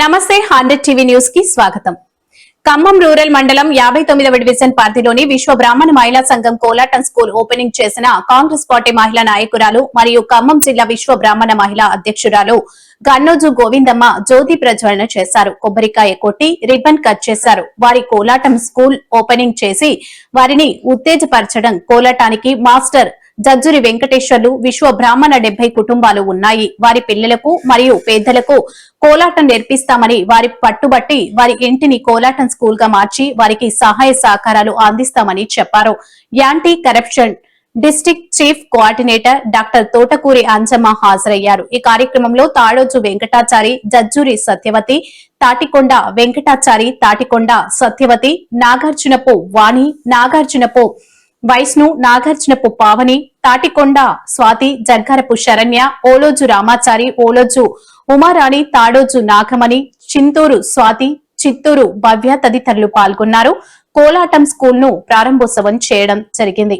నమస్తే hundred TV న్యూస్కి స్వాగతం. ఖమ్మం రూరల్ మండలం యాభై తొమ్మిదవ డివిజన్ పరిధిలోని విశ్వ బ్రాహ్మణ మహిళా సంఘం కోలాటం స్కూల్ ఓపెనింగ్ చేసిన కాంగ్రెస్ పార్టీ మహిళా నాయకురాలు మరియు ఖమ్మం జిల్లా విశ్వ బ్రాహ్మణ మహిళా అధ్యక్షురాలు గన్నోజు గోవిందమ్మ జ్యోతి ప్రజ్వలన చేశారు. కొబ్బరికాయ కొట్టి రిబ్బన్ కట్ చేశారు. వారి కోలాటం స్కూల్ ఓపెనింగ్ చేసి వారిని ఉత్తేజపరచడం కోలాటానికి మాస్టర్ జజ్జురి వెంకటేశ్వర్లు విశ్వ బ్రాహ్మణ డెబ్బై కుటుంబాలు ఉన్నాయి. వారి పిల్లలకు మరియు పేదలకు కోలాటం నేర్పిస్తామని వారి పట్టుబట్టి వారి ఇంటిని కోలాటం స్కూల్గా మార్చి వారికి సహాయ సహకారాలు అందిస్తామని చెప్పారు. Anti corruption district chief coordinator doctor Thotakuri Anjamma హాజరయ్యారు. ఈ కార్యక్రమంలో తాడోజు వెంకటాచారి జజ్జూరి సత్యవతి తాటికొండ వెంకటాచారి తాటికొండ సత్యవతి నాగార్జునపు వాణి నాగార్జునపు వైష్ణు నాగార్జునపు పావని తాటికొండ స్వాతి జర్గారపు శరణ్య ఓలోజు రామాచారి ఓలోజు ఉమారాణి తాడోజు నాగమణి చింతూరు స్వాతి చిత్తూరు భవ్య తదితరులు పాల్గొన్నారు. కోలాటం స్కూల్ను ప్రారంభోత్సవం చేయడం జరిగింది.